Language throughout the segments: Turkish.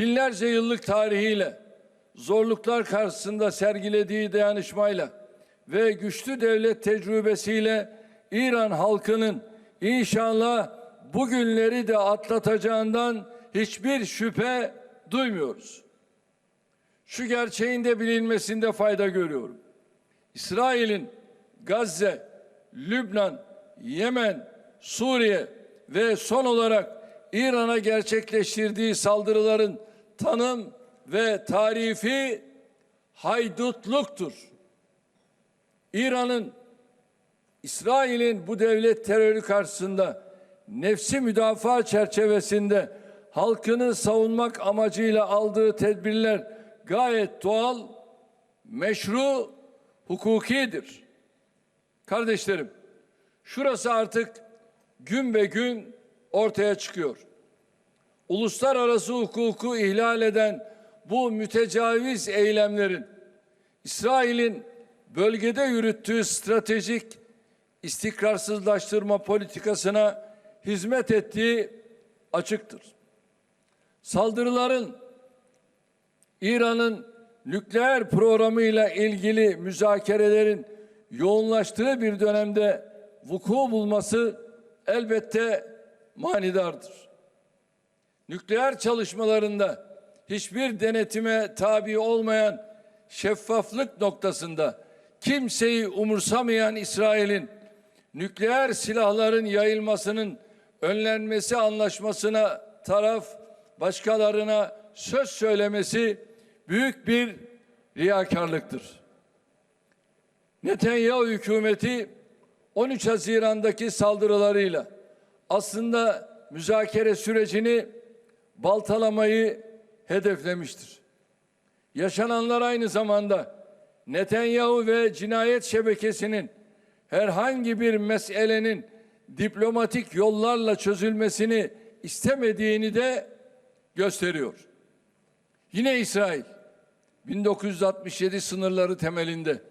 binlerce yıllık tarihiyle, zorluklar karşısında sergilediği dayanışmayla ve güçlü devlet tecrübesiyle İran halkının inşallah bugünleri de atlatacağından hiçbir şüphe duymuyoruz. Şu gerçeğin de bilinmesinde fayda görüyorum. İsrail'in Gazze, Lübnan, Yemen, Suriye ve son olarak İran'a gerçekleştirdiği saldırıların tanım ve tarifi haydutluktur. İran'ın İsrail'in bu devlet terörü karşısında nefsi müdafaa çerçevesinde halkını savunmak amacıyla aldığı tedbirler gayet doğal, meşru, hukukidir. Kardeşlerim, şurası artık gün be gün ortaya çıkıyor. Uluslararası hukuku ihlal eden bu mütecaviz eylemlerin İsrail'in bölgede yürüttüğü stratejik istikrarsızlaştırma politikasına hizmet ettiği açıktır. Saldırıların İran'ın nükleer programıyla ilgili müzakerelerin yoğunlaştığı bir dönemde vuku bulması elbette manidardır. Nükleer çalışmalarında hiçbir denetime tabi olmayan şeffaflık noktasında kimseyi umursamayan İsrail'in nükleer silahların yayılmasının önlenmesi anlaşmasına taraf başkalarına söz söylemesi büyük bir riyakarlıktır. Netanyahu hükümeti 13 Haziran'daki saldırılarıyla aslında müzakere sürecini baltalamayı hedeflemiştir. Yaşananlar aynı zamanda Netanyahu ve cinayet şebekesinin herhangi bir meselenin diplomatik yollarla çözülmesini istemediğini de gösteriyor. Yine İsrail 1967 sınırları temelinde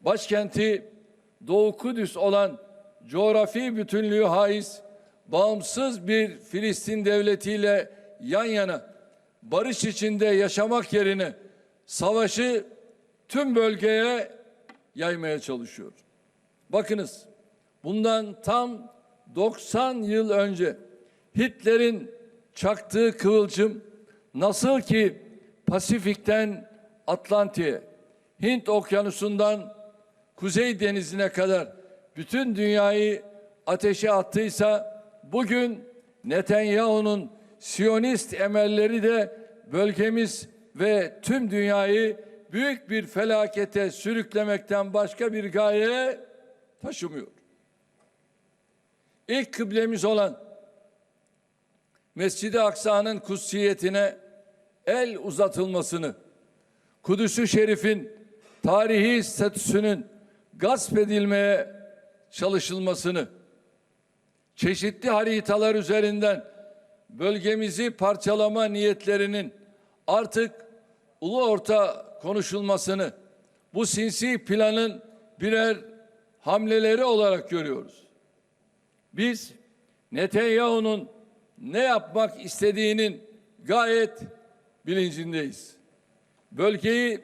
başkenti Doğu Kudüs olan coğrafi bütünlüğü haiz bağımsız bir Filistin devletiyle yan yana barış içinde yaşamak yerine savaşı tüm bölgeye yaymaya çalışıyor. Bakınız bundan tam 90 yıl önce Hitler'in çaktığı kıvılcım nasıl ki Pasifik'ten Atlantik'e, Hint Okyanusu'ndan Kuzey Denizi'ne kadar bütün dünyayı ateşe attıysa bugün Netanyahu'nun Siyonist emelleri de bölgemiz ve tüm dünyayı büyük bir felakete sürüklemekten başka bir gaye taşımıyor. İlk kıblemiz olan Mescid-i Aksa'nın kutsiyetine el uzatılmasını, Kudüs-ü Şerif'in tarihi statüsünün gasp edilmeye çalışılmasını, çeşitli haritalar üzerinden bölgemizi parçalama niyetlerinin artık ulu orta konuşulmasını, bu sinsi planın birer hamleleri olarak görüyoruz. Biz Netanyahu'nun ne yapmak istediğinin gayet bilincindeyiz. Bölgeyi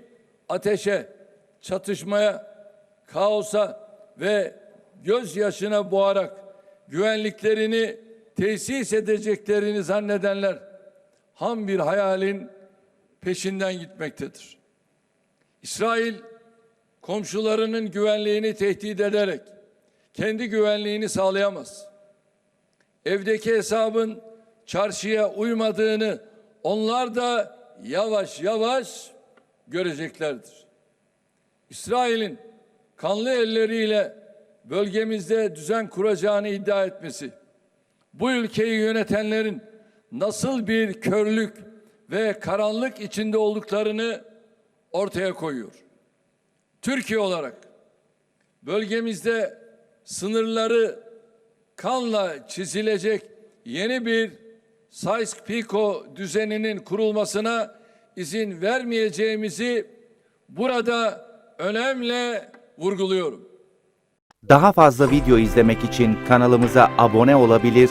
ateşe, çatışmaya, kaosa ve gözyaşına boğarak güvenliklerini tesis edeceklerini zannedenler ham bir hayalin peşinden gitmektedir. İsrail komşularının güvenliğini tehdit ederek kendi güvenliğini sağlayamaz. Evdeki hesabın çarşıya uymadığını onlar da yavaş yavaş göreceklerdir. İsrail'in kanlı elleriyle bölgemizde düzen kuracağını iddia etmesi, bu ülkeyi yönetenlerin nasıl bir körlük ve karanlık içinde olduklarını ortaya koyuyor. Türkiye olarak bölgemizde sınırları kanla çizilecek yeni bir Sykes-Picot düzeninin kurulmasına izin vermeyeceğimizi burada önemli vurguluyorum. Daha fazla video izlemek için kanalımıza abone olabilir,